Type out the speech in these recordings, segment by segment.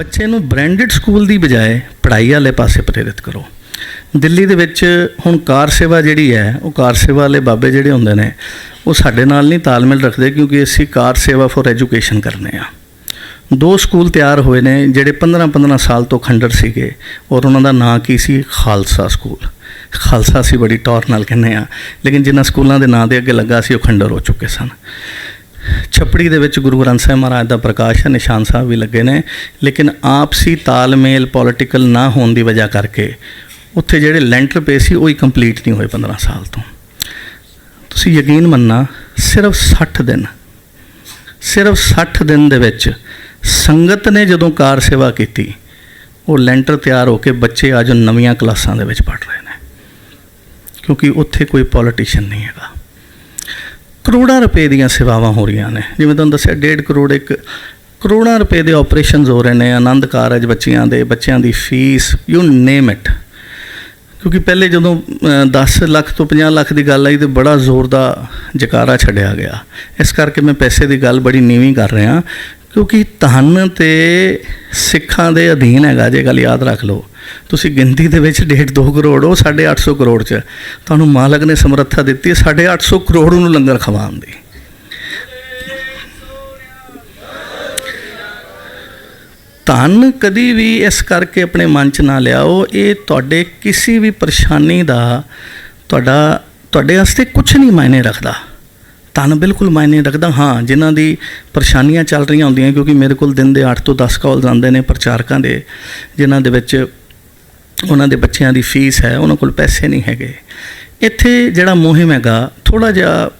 ਬੱਚੇ ਨੂੰ branded school ਦੀ ਬਜਾਏ ਪੜ੍ਹਾਈ ਵਾਲੇ ਪਾਸੇ ਪ੍ਰੇਰਿਤ ਕਰੋ। ਦਿੱਲੀ ਦੇ ਵਿੱਚ ਹੁਣ ਕਾਰ ਸੇਵਾ ਜਿਹੜੀ ਹੈ, ਉਹ ਕਾਰ ਸੇਵਾ ਵਾਲੇ ਬਾਬੇ ਜਿਹੜੇ ਹੁੰਦੇ ਨੇ, ਉਹ ਸਾਡੇ ਨਾਲ ਨਹੀਂ ਤਾਲਮੇਲ ਰੱਖਦੇ ਕਿਉਂਕਿ ਅਸੀਂ ਕਾਰ ਸੇਵਾ ਫॉर ਐਜੂਕੇਸ਼ਨ ਕਰਨੇ ਆ। ਦੋ ਸਕੂਲ ਤਿਆਰ ਹੋਏ ਨੇ, ਜਿਹੜੇ 15-15 ਸਾਲ ਤੋਂ ਖੰਡਰ ਸੀਗੇ ਔਰ ਉਹਨਾਂ ਦਾ ਨਾਂ ਕੀ ਸੀ? ਖਾਲਸਾ ਸਕੂਲ ਖਾਲਸਾ ਸੀ ਬੜੀ ਟੌਰ ਨਾਲ ਕਹਿੰਦੇ ਆ ਲੇਕਿਨ ਜਿਨ੍ਹਾਂ ਸਕੂਲਾਂ ਦੇ ਨਾਂ ਦੇ ਅੱਗੇ ਲੱਗਾ ਸੀ, ਉਹ ਖੰਡਰ ਹੋ ਚੁੱਕੇ ਸਨ। ਛਪੜੀ ਦੇ ਵਿੱਚ ਗੁਰੂ ਗ੍ਰੰਥ ਸਾਹਿਬ ਮਹਾਰਾਜ ਦਾ ਪ੍ਰਕਾਸ਼ ਹੈ, ਨਿਸ਼ਾਨ ਸਾਹਿਬ ਵੀ ਲੱਗੇ ਨੇ। ਲੇਕਿਨ ਆਪਸੀ ਤਾਲਮੇਲ ਪੋਲਿਟੀਕਲ ਨਾ ਹੋਣ ਦੀ ਵਜ੍ਹਾ ਕਰਕੇ ਉੱਥੇ ਜਿਹੜੇ ਲੈਂਟਰ ਪਏ ਸੀ, ਉਹ ਹੀ ਕੰਪਲੀਟ ਨਹੀਂ ਹੋਏ 15 ਸਾਲ ਤੋਂ। ਤੁਸੀਂ ਯਕੀਨ ਮੰਨਣਾ, ਸਿਰਫ 60 ਦਿਨ, ਸਿਰਫ 60 ਦਿਨ ਦੇ ਵਿੱਚ ਸੰਗਤ ਨੇ ਜਦੋਂ ਕਾਰ ਸੇਵਾ ਕੀਤੀ, ਉਹ ਲੈਂਟਰ ਤਿਆਰ ਹੋ ਕੇ ਬੱਚੇ ਅੱਜ ਨਵੀਆਂ ਕਲਾਸਾਂ ਦੇ ਵਿੱਚ ਪੜ ਰਹੇ ਨੇ। ਕਿਉਂਕਿ ਉੱਥੇ ਕੋਈ ਪੋਲੀਟੀਸ਼ੀਅਨ ਨਹੀਂ ਹੈਗਾ। ਕਰੋੜਾਂ ਰੁਪਏ ਦੀਆਂ ਸੇਵਾਵਾਂ ਹੋ ਰਹੀਆਂ ਨੇ। ਜਿਵੇਂ ਤੁਹਾਨੂੰ ਦੱਸਿਆ 1.5 ਕਰੋੜ ਇੱਕ ਕਰੋੜਾਂ ਰੁਪਏ ਦੇ ਆਪਰੇਸ਼ਨਸ ਹੋ ਰਹੇ ਨੇ ਆਨੰਦ ਕਾਰਜ ਬੱਚਿਆਂ ਦੇ ਬੱਚਿਆਂ ਦੀ ਫੀਸ ਯੂ ਨੇਮ ਇਟ ਕਿਉਂਕਿ ਪਹਿਲੇ ਜਦੋਂ ਅ, 10 ਲੱਖ ਤੋਂ 50 ਲੱਖ ਦੀ ਗੱਲ ਆਈ ਤੇ ਬੜਾ ਜ਼ੋਰ ਦਾ ਜਕਾਰਾ ਛੱਡਿਆ ਗਿਆ। ਇਸ ਕਰਕੇ ਮੈਂ ਪੈਸੇ ਦੀ ਗੱਲ ਬੜੀ ਨੀਵੀਂ ਕਰ ਰਿਹਾ। ਕਿਉਂਕਿ ਧਨ ਤੇ ਸਿੱਖਾਂ ਦੇ ਅਧੀਨ ਹੈਗਾ, ਜੇ ਗੱਲ ਯਾਦ ਰੱਖ ਲਓ। ਤੁਸੀਂ ਗਿਣਤੀ ਦੇ ਵਿੱਚ 1.5 2 ਕਰੋੜ, ਉਹ 850 ਕਰੋੜ ਚ। ਤੁਹਾਨੂੰ ਮਾਲਕ ਨੇ ਸਮਰੱਥਾ ਦਿੱਤੀ ਹੈ 850 ਕਰੋੜ ਨੂੰ ਲੰਗਰ ਖਵਾਉਣ ਦੀ। ਧਨ ਕਦੀ ਵੀ ਇਸ ਕਰਕੇ ਆਪਣੇ ਮਨ 'ਚ ਨਾ ਲਿਆਓ, ਇਹ ਤੁਹਾਡੇ ਕਿਸੇ ਵੀ ਪਰੇਸ਼ਾਨੀ ਦਾ, ਤੁਹਾਡਾ, ਤੁਹਾਡੇ ਵਾਸਤੇ ਕੁਝ ਨਹੀਂ ਮਾਇਨੇ ਰੱਖਦਾ। ਧੰਨ ਬਿਲਕੁਲ ਮਾਇਨੇ ਰੱਖਦਾ, ਹਾਂ, ਜਿਨ੍ਹਾਂ ਦੀ ਪਰੇਸ਼ਾਨੀਆਂ ਚੱਲ ਰਹੀਆਂ ਹੁੰਦੀਆਂ, ਕਿਉਂਕਿ ਮੇਰੇ ਕੋਲ ਦਿਨ ਦੇ 8 ਤੋਂ 10 ਕਾਲ ਆਉਂਦੇ ਨੇ ਪ੍ਰਚਾਰਕਾਂ ਦੇ, ਜਿਨ੍ਹਾਂ ਦੇ ਵਿੱਚ ਉਹਨਾਂ ਦੇ ਬੱਚਿਆਂ ਦੀ ਫੀਸ ਹੈ, ਉਹਨਾਂ ਕੋਲ ਪੈਸੇ ਨਹੀਂ ਹੈਗੇ। ਇੱਥੇ ਜਿਹੜਾ ਮੁਹਿੰਮ ਹੈਗਾ ਥੋੜਾ ਜਿਹਾ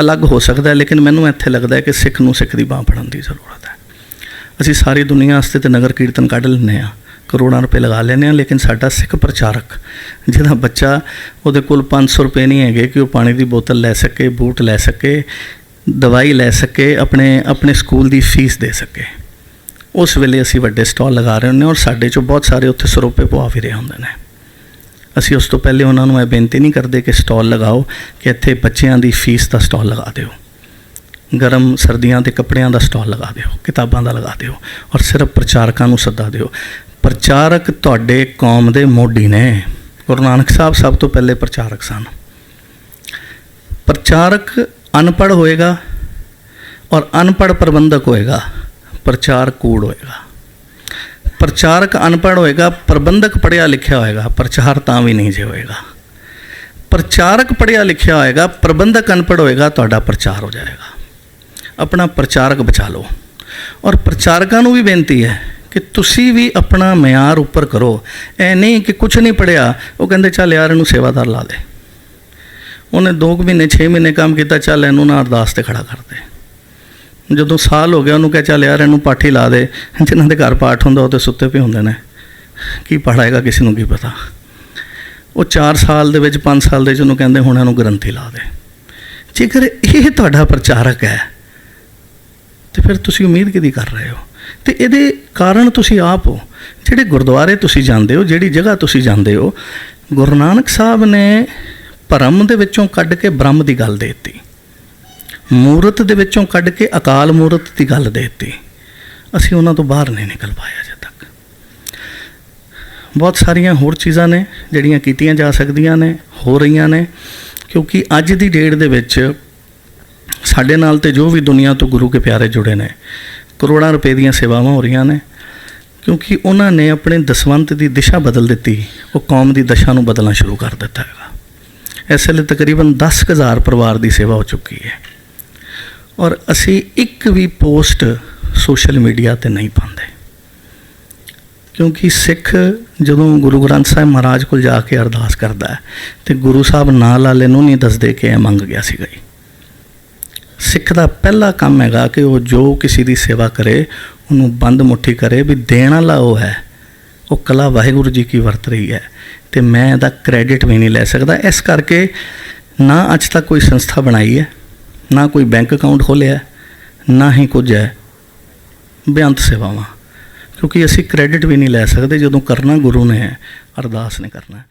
ਅਲੱਗ ਹੋ ਸਕਦਾ ਹੈ, ਲੇਕਿਨ ਮੈਨੂੰ ਇੱਥੇ ਲੱਗਦਾ ਹੈ ਕਿ ਸਿੱਖ ਨੂੰ ਸਿੱਖ ਦੀ ਬਾਹ ਫੜਨ ਦੀ ਜ਼ਰੂਰਤ ਹੈ। ਅਸੀਂ ਸਾਰੀ ਦੁਨੀਆ ਵਾਸਤੇ ਤੇ ਨਗਰ ਕੀਰਤਨ ਕੱਢ ਲੈਂਦੇ ਆ ਕਰੋੜਾਂ ਰੁਪਏ ਲਗਾ ਲੈਂਦੇ ਆ ਲੇਕਿਨ ਸਾਡਾ ਸਿੱਖ ਪ੍ਰਚਾਰਕ ਜਿਹਦਾ ਬੱਚਾ ਉਹਦੇ ਕੋਲ 500 ਰੁਪਏ ਨਹੀਂ ਹੈਗੇ ਕਿ ਉਹ ਪਾਣੀ ਦੀ ਬੋਤਲ ਲੈ ਸਕੇ, ਬੂਟ ਲੈ ਸਕੇ, ਦਵਾਈ ਲੈ ਸਕੇ, ਆਪਣੇ ਆਪਣੇ ਸਕੂਲ ਦੀ ਫੀਸ ਦੇ ਸਕੇ। ਉਸ ਵੇਲੇ ਅਸੀਂ ਵੱਡੇ ਸਟਾਲ ਲਗਾ ਰਹੇ ਹੁੰਦੇ ਹਾਂ ਔਰ ਸਾਡੇ ਚੋਂ ਬਹੁਤ ਸਾਰੇ ਉੱਥੇ ਸਰੋਪੇ ਪਵਾ ਵੀ ਰਹੇ ਹੁੰਦੇ ਨੇ। ਅਸੀਂ ਉਸ ਤੋਂ ਪਹਿਲੇ ਉਹਨਾਂ ਨੂੰ ਇਹ ਬੇਨਤੀ ਨਹੀਂ ਕਰਦੇ ਕਿ ਸਟਾਲ ਲਗਾਓ, ਕਿ ਇੱਥੇ ਬੱਚਿਆਂ ਦੀ ਫੀਸ ਦਾ ਸਟਾਲ ਲਗਾ ਦਿਓ। ਗਰਮ ਸਰਦੀਆਂ ਦੇ ਕੱਪੜਿਆਂ ਦਾ ਸਟਾਲ ਲਗਾ ਦਿਓ, ਕਿਤਾਬਾਂ ਦਾ ਲਗਾ ਦਿਓ ਔਰ ਸਿਰਫ ਪ੍ਰਚਾਰਕਾਂ ਨੂੰ ਸੱਦਾ ਦਿਓ। ਪ੍ਰਚਾਰਕ ਤੁਹਾਡੇ ਕੌਮ ਦੇ ਮੋਢੀ ਨੇ। ਗੁਰੂ ਨਾਨਕ ਸਾਹਿਬ ਸਭ ਤੋਂ ਪਹਿਲੇ ਪ੍ਰਚਾਰਕ ਸਨ। ਪ੍ਰਚਾਰਕ ਅਨਪੜ੍ਹ ਹੋਏਗਾ ਔਰ ਅਨਪੜ੍ਹ ਪ੍ਰਬੰਧਕ ਹੋਏਗਾ, ਪ੍ਰਚਾਰ ਕੂੜ ਹੋਏਗਾ। ਪ੍ਰਚਾਰਕ ਅਨਪੜ੍ਹ ਹੋਏਗਾ, ਪ੍ਰਬੰਧਕ ਪੜ੍ਹਿਆ ਲਿਖਿਆ ਹੋਏਗਾ, ਪ੍ਰਚਾਰ ਤਾਂ ਵੀ ਨਹੀਂ ਜੇ ਹੋਏਗਾ। ਪ੍ਰਚਾਰਕ ਪੜ੍ਹਿਆ ਲਿਖਿਆ ਹੋਏਗਾ, ਪ੍ਰਬੰਧਕ ਅਨਪੜ੍ਹ ਹੋਏਗਾ, ਤੁਹਾਡਾ ਪ੍ਰਚਾਰ ਹੋ ਜਾਏਗਾ। ਆਪਣਾ ਪ੍ਰਚਾਰਕ ਬਚਾ ਲਓ। ਔਰ ਪ੍ਰਚਾਰਕਾਂ ਨੂੰ ਵੀ ਬੇਨਤੀ ਹੈ ਕਿ ਤੁਸੀਂ ਵੀ ਆਪਣਾ ਮਿਆਰ ਉੱਪਰ ਕਰੋ। ਐ ਨਹੀਂ ਕਿ ਕੁਝ ਨਹੀਂ ਪੜਿਆ। ਉਹ ਕਹਿੰਦੇ, ਚੱਲ ਯਾਰ, ਇਹਨੂੰ ਸੇਵਾਦਾਰ ਲਾ ਦੇ। ਉਹਨੇ 2 ਮਹੀਨੇ 6 ਮਹੀਨੇ ਕੰਮ ਕੀਤਾ, ਚੱਲ ਇਹਨੂੰ ਨਾ ਅਰਦਾਸ ਤੇ ਖੜਾ ਕਰ ਦੇ। ਜਦੋਂ ਸਾਲ ਹੋ ਗਿਆ, ਉਹਨੂੰ ਕਹਿ, ਚੱਲ ਯਾਰ, ਇਹਨੂੰ ਪਾਠੀ ਲਾ ਦੇ। ਜਿਨ੍ਹਾਂ ਦੇ ਘਰ ਪਾਠ ਹੁੰਦਾ, ਉਹ ਤੇ ਸੁੱਤੇ ਪਏ ਹੁੰਦੇ ਨੇ। ਕੀ ਪੜਾਏਗਾ ਕਿਸੇ ਨੂੰ ਕੀ ਪਤਾ। ਉਹ 4 ਸਾਲ ਦੇ ਵਿੱਚ 5 ਸਾਲ ਦੇ ਵਿੱਚ ਉਹਨੂੰ ਕਹਿੰਦੇ, ਹੁਣ ਇਹਨੂੰ ਗ੍ਰੰਥੀ ਲਾ ਦੇ। ਜੇਕਰ ਇਹ ਤੁਹਾਡਾ ਪ੍ਰਚਾਰਕ ਹੈ, ਤੇ ਫਿਰ ਤੁਸੀਂ ਉਮੀਦ ਕਿਹਦੀ ਕਰ ਰਹੇ ਹੋ? ਤੇ ਇਹਦੇ ਕਾਰਨ ਤੁਸੀਂ ਆਪ ਹੋ। ਜਿਹੜੇ ਗੁਰਦੁਆਰੇ ਤੁਸੀਂ ਜਾਂਦੇ ਹੋ, ਜਿਹੜੀ ਜਗ੍ਹਾ ਤੁਸੀਂ ਜਾਂਦੇ ਹੋ, ਗੁਰੂ ਨਾਨਕ ਸਾਹਿਬ ਨੇ ਭਰਮ ਦੇ ਵਿੱਚੋਂ ਕੱਢ ਕੇ ਬ੍ਰਹਮ ਦੀ ਗੱਲ ਦੇ ਦਿੱਤੀ। ਮੂਰਤ ਦੇ ਵਿੱਚੋਂ ਕੱਢ ਕੇ ਅਕਾਲ ਮੂਰਤ ਦੀ ਗੱਲ ਦੇ ਦਿੱਤੀ। ਅਸੀਂ ਉਹਨਾਂ ਤੋਂ ਬਾਹਰ ਨਹੀਂ ਨਿਕਲ ਪਾਇਆ ਅਜੇ ਤੱਕ। ਬਹੁਤ ਸਾਰੀਆਂ ਹੋਰ ਚੀਜ਼ਾਂ ਨੇ ਜਿਹੜੀਆਂ ਕੀਤੀਆਂ ਜਾ ਸਕਦੀਆਂ ਨੇ, ਹੋ ਰਹੀਆਂ ਨੇ, ਕਿਉਂਕਿ ਅੱਜ ਦੀ ਡੇਟ ਦੇ ਵਿੱਚ ਸਾਡੇ ਨਾਲ ਤੇ ਜੋ ਵੀ ਦੁਨੀਆ ਤੋਂ ਗੁਰੂ ਕੇ ਪਿਆਰੇ ਜੁੜੇ ਨੇ ਕਰੋੜਾਂ ਰੁਪਏ ਦੀਆਂ ਸੇਵਾਵਾਂ ਹੋ ਰਹੀਆਂ ਨੇ, ਕਿਉਂਕਿ ਉਹਨਾਂ ਨੇ ਆਪਣੇ ਦਸਵੰਤ ਦੀ ਦਿਸ਼ਾ ਬਦਲ ਦਿੱਤੀ। ਉਹ ਕੌਮ ਦੀ ਦਸ਼ਾ ਨੂੰ ਬਦਲਣਾ ਸ਼ੁਰੂ ਕਰ ਦਿੱਤਾ ਹੈਗਾ। ਇਸ ਲਈ ਤਕਰੀਬਨ 10000 ਪਰਿਵਾਰ ਦੀ ਸੇਵਾ ਹੋ ਚੁੱਕੀ ਹੈ। ਔਰ ਅਸੀਂ ਇੱਕ ਵੀ ਪੋਸਟ ਸੋਸ਼ਲ ਮੀਡੀਆ ਤੇ ਨਹੀਂ ਪਾਉਂਦੇ। ਕਿਉਂਕਿ ਸਿੱਖ ਜਦੋਂ ਗੁਰੂ ਗ੍ਰੰਥ ਸਾਹਿਬ ਮਹਾਰਾਜ ਕੋਲ ਜਾ ਕੇ ਅਰਦਾਸ ਕਰਦਾ ਹੈ, ਤੇ ਗੁਰੂ ਸਾਹਿਬ ਨਾਂ ਲਾਲੇ ਨੂੰ ਨਹੀਂ ਦੱਸਦੇ ਕਿ ਇਹ ਮੰਗ ਗਿਆ ਸੀਗਾ ਜੀ। ਸਿੱਖ ਦਾ ਪਹਿਲਾ ਕੰਮ ਹੈਗਾ ਕਿ ਉਹ ਜੋ ਕਿਸੇ ਦੀ ਸੇਵਾ ਕਰੇ, ਉਹਨੂੰ ਬੰਦ ਮੁੱਠੀ ਕਰੇ ਵੀ ਦੇਣ ਵਾਲਾ ਉਹ ਹੈ। ਉਹ ਕਲਾ ਵਾਹਿਗੁਰੂ ਜੀ ਕੀ ਵਰਤ ਰਹੀ ਹੈ ਤੇ ਮੈਂ ਇਹਦਾ ਕ੍ਰੈਡਿਟ ਵੀ ਨਹੀਂ ਲੈ ਸਕਦਾ। ਇਸ ਕਰਕੇ ਨਾ ਅੱਜ ਤੱਕ ਕੋਈ ਸੰਸਥਾ ਬਣਾਈ ਹੈ, ਨਾ ਕੋਈ ਬੈਂਕ ਅਕਾਊਂਟ ਖੋਲ੍ਹਿਆ ਨਾ ਹੀ ਕੁਝ ਹੈ। ਬੇਅੰਤ ਸੇਵਾਵਾਂ, ਕਿਉਂਕਿ ਅਸੀਂ ਕ੍ਰੈਡਿਟ ਵੀ ਨਹੀਂ ਲੈ ਸਕਦੇ ਜਦੋਂ ਕਰਨਾ ਗੁਰੂ ਨੇ ਹੈ, ਅਰਦਾਸ ਨੇ ਕਰਨਾ